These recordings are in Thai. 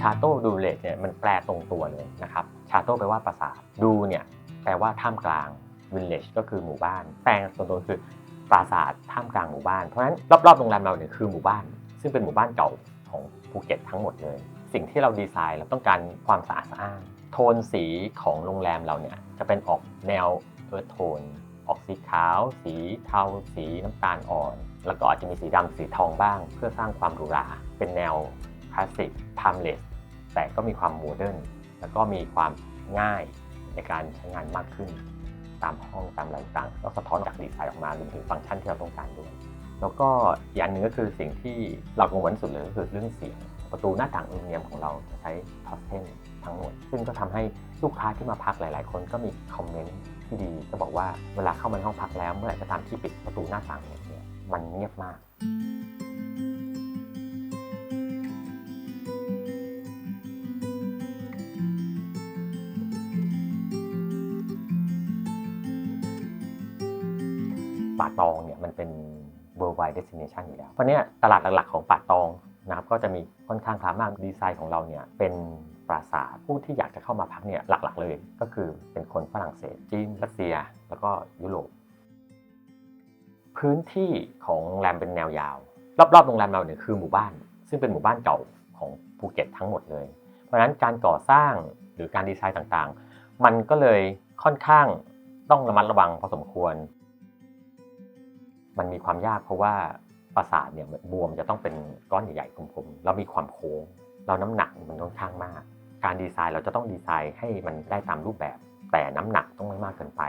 ชาโต้ดูเลตเนี่ยมันแปลตรงตัวเลยนะครับชาโต้แปลว่าปราสาทดูเนี่ยแปลว่าท่ามกลางวิลเลจก็คือหมู่บ้าน แปลตรงตัวคือปราสาทท่ามกลางหมู่บ้าน เพราะฉะนั้นรอบๆโรงแรมเราเนี่ยคือหมู่บ้าน ซึ่งเป็นหมู่บ้านเก่าของภูเก็ตทั้งหมดเลย สิ่งที่เราดีไซน์เราต้องการความสะอาดสะอ้านโทนสีของโรงแรมเราเนี่ยจะเป็นออกแนวเอิร์ธโทน ออกสีขาว สีเทา สีน้ำตาลอ่อน แล้วก็อาจจะมีสีดำสีทองบ้าง เพื่อสร้างความหรูหราเป็นแนวคลาสสิกไทม์เลส แต่ก็มีความโมเดิร์นแล้วก็มีความง่ายในการใช้งานมากขึ้น ตามห้องตามอะไรต่างๆแล้วสะท้อนจากดีไซน์ออกมารวมถึงฟังก์ชันที่เราต้องการด้วย แล้วก็อีกอันหนึ่งก็คือสิ่งที่เรากังวลสุดเลยก็คือเรื่องเสียง ประตูหน้าต่างอลูมิเนียมของเราจะใช้ทอสเทนทั้งหมด ซึ่งก็ทำให้ลูกค้าที่มาพักหลาย ๆ คนก็มีคอมเมนต์ที่ดีก็บอกว่าเวลาเข้ามาในห้องพักแล้วเมื่อไหร่ก็ตามที่ปิดประตูหน้าต่างเนี่ยมันเงียบมาก ป่าตองเนี่ยมันเป็น worldwide destination อยู่แล้ว เพราะเนี้ยตลาดหลักๆของป่าตองนะครับก็จะมีค่อนข้างคล้ามากดีไซน์ของเราเนี่ยเป็นปราสาทผู้ที่อยากจะเข้ามาพักเนี่ยหลักๆเลย ก็คือเป็นคนฝรั่งเศสจีนรัสเซีย แล้วก็ยุโรปพื้นที่ของโรงแรมเป็นแนวยาว รอบๆโรงแรมเราเนี่ยคือหมู่บ้าน ซึ่งเป็นหมู่บ้านเก่าของภูเก็ตทั้งหมดเลย เพราะฉะนั้นการก่อสร้างหรือการดีไซน์ต่างๆ มันก็เลยค่อนข้างต้องระมัดระวังพอสมควร มันมีความยากเพราะว่าปราสาทเนี่ยบวมจะต้องเป็นก้อนใหญ่ๆกลมๆแล้วมีความโค้ง เราน้ำหนักมันค่อนข้างมาก การดีไซน์เราจะต้องดีไซน์ให้มันได้ตามรูปแบบ แต่น้ำหนักต้องไม่มากเกินไป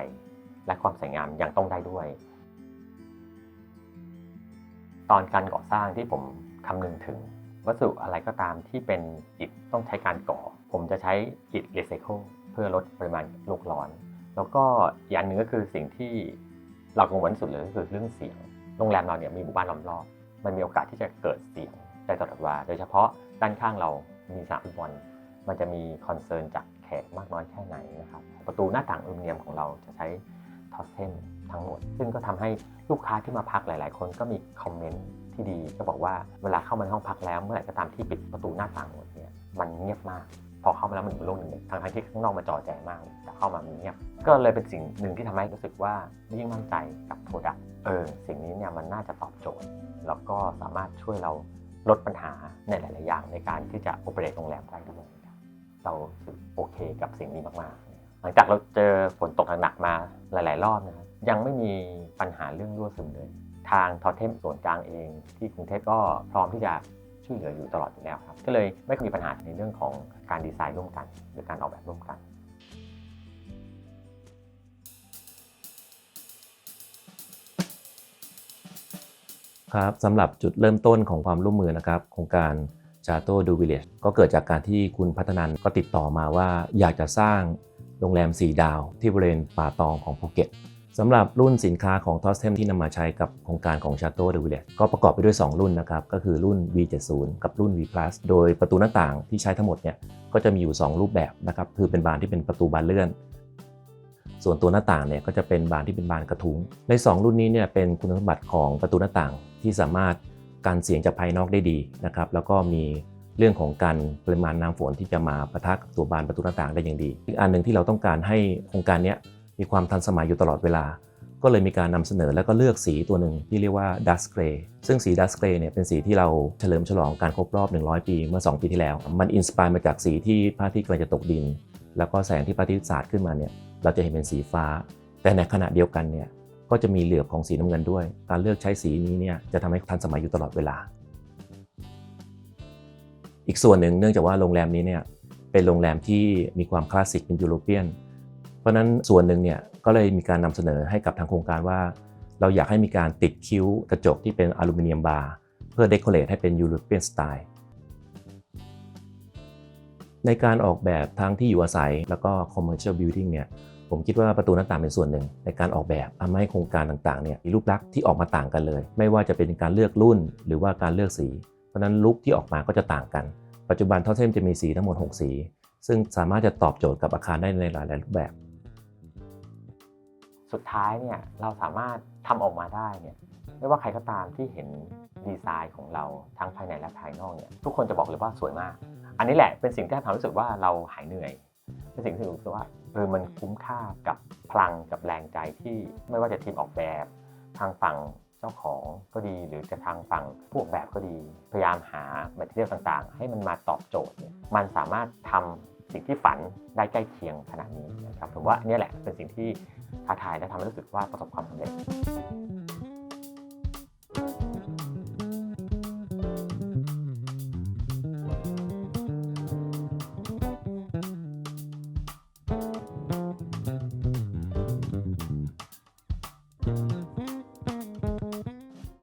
และความสวยงามยังต้องได้ด้วย ตอนการก่อสร้างที่ผมคำนึงถึง วัสดุอะไรก็ตามที่เป็นอิฐต้องใช้การก่อ ผมจะใช้อิฐรีไซเคิลเพื่อลดปริมาณโลกร้อน แล้วก็อีกอันหนึ่งก็คือสิ่งที่ เรากังวลที่สุดเลยก็คือเรื่องเสียง โรงแรมเราเนี่ยมีหมู่บ้านล้อมรอบ มันมีโอกาสที่จะเกิดเสียงได้ตลอดเวลาโดยเฉพาะด้านข้างเรามีสนามฟุตบอลมันจะมีคอนเซิร์นจากแขกมากน้อยแค่ไหนนะครับ ประตูหน้าต่างอลูมิเนียมของเราจะใช้ทอสเทนทั้งหมด ซึ่งก็ทำให้ลูกค้าที่มาพักหลาย ๆ คนก็มีคอมเมนต์ที่ดี ก็บอกว่าเวลาเข้ามาในห้องพักแล้วเมื่อไหร่ก็ตามที่ปิดประตูหน้าต่างหมดเนี่ยมันเงียบมาก พอเข้ามาแล้วมันเหมือนโลกหนึ่งเลยทางที่ข้างนอกมาจอแจมาก แต่เข้ามามันเงียบก็เลยเป็นสิ่งหนึ่งที่ทำให้รู้สึกว่ายิ่งมั่นใจกับโปรดักต์เออสิ่งนี้เนี่ยมันน่าจะตอบโจทย์ แล้วก็สามารถช่วยเราลดปัญหาในหลาย ๆ อย่างในการที่จะโอเปเรตโรงแรมได้ด้วยเราโอเคกับสิ่งนี้มาก ๆ หลังจากเราเจอฝนตกหนักๆมาหลาย ๆ รอบนะครับยังไม่มีปัญหาเรื่องรั่วซึมเลย ทางทอเทมส่วนกลางเอง ที่กรุงเทพก็พร้อมที่จะ ช่วยเหลืออยู่ตลอดอยู่แล้วครับ ก็เลยไม่มีปัญหาในเรื่องของการดีไซน์ร่วมกัน หรือการออกแบบร่วมกันครับสำหรับจุดเริ่มต้นของความร่วมมือนะครับโครงการชาโต้ดูวิลเลจก็เกิดจากการที่คุณพัฒนันก็ติดต่อมาว่าอยากจะสร้างโรงแรม 4 ดาวที่บริเวณป่าตองของภูเก็ต สำหรับรุ่นสินค้าของทอสเทมที่นำมาใช้กับโครงการของ c h a t e a u de Village ก็ประกอบไปด้วย 2 รุ่นนะครับ ก็คือรุ่น V70 กับรุ่น V Plus โดยประตูหน้าต่างที่ใช้ทั้งหมดเนี่ยก็จะมีอยู่ 2 รูปแบบนะครับ คือเป็นบานที่เป็นประตูบานเลื่อน ส่วนตัวหน้าต่างเนี่ยก็จะเป็นบานที่เป็นบานกระทุ้ง ใน 2 รุ่นนี้เนี่ยเป็นคุณสมบัติของประตูหน้าต่างที่สามารถกันเสียงจากภายนอกได้ดีนะครับ แล้วก็มีเรื่องของการปริมาณน้ำฝนที่จะมาปะทะกับตัวบานประตูหน้าต่างได้อย่างดี อีกอันหนึ่งที่เราต้องการให้โครงการเนี้ย มีความทันสมัยอยู่ตลอดเวลา ก็เลยมีการนำเสนอแล้วก็เลือกสีตัวหนึ่งที่เรียกว่า Dust Gray ซึ่งสี Dust Gray เนี่ยเป็นสีที่เราเฉลิมฉลองการครบรอบ 100 ปีเมื่อ 2 ปีที่แล้ว มันอินสปายมาจากสีที่พระอาทิตย์กำลังจะตกดิน แล้วก็แสงที่พระอาทิตย์สาดขึ้นมาเนี่ยเราจะเห็นเป็นสีฟ้า แต่ในขณะเดียวกันเนี่ยก็จะมีเหลือบของสีน้ำเงินด้วย การเลือกใช้สีนี้เนี่ยจะทำให้ทันสมัยอยู่ตลอดเวลา อีกส่วนหนึ่งเนื่องจากว่าโรงแรมนี้เนี่ยเป็นโรงแรมที่มีความคลาสสิกเป็นยุโรเปียน ราะนั้นส่วนหนึ่งเนี่ยก็เลยมีการนำเสนอให้กับทางโครงการว่า เราอยากให้มีการติดคิ้วกระจกที่เป็นอลูมิเนียมบาร์เพื่อเดคอเรทให้เป็นยุโรเปียนสไตล์ในการออกแบบทั้งที่อยู่อาศัย แล้วก็ commercial building เนี่ยผมคิดว่าประตูหน้าต่างเป็นส่วนหนึ่ง ในการออกแบบทำให้โครงการต่างๆเนี่ยมีรูปลักษณ์ที่ออกมาต่างกันเลย ไม่ว่าจะเป็นการเลือกรุ่นหรือว่าการเลือกสี เพราะนั้นลุคที่ออกมาก็จะต่างกัน ปัจจุบันทอเทมจะมีสีทั้งหมด 6 สี ซึ่งสามารถจะตอบโจทย์กับอาคารได้ในหลายๆรูปแบบ สุดท้ายเนี่ยเราสามารถทำออกมาได้เนี่ยไม่ว่าใครก็ตามที่เห็นดีไซน์ของเราทั้งภายในและภายนอกเนี่ยทุกคนจะบอกเลยว่าสวยมาก อันนี้แหละเป็นสิ่งที่ทำให้รู้สึกว่าเราหายเหนื่อย เป็นสิ่งที่รู้สึกว่าเออมันคุ้มค่ากับพลังกับแรงใจที่ไม่ว่าจะทีมออกแบบ ทางฝั่งเจ้าของก็ดี หรือจะทางฝั่งผู้ออกแบบก็ดี พยายามหาแมทเทียลต่างๆ ให้มันมาตอบโจทย์เนี่ยมันสามารถทำ สิ่งที่ฝันได้ใกล้เคียงขนาดนี้นะครับผมว่านี่แหละเป็นสิ่งที่ท้าทายและทำให้รู้สึกว่าประสบความสำเร็จ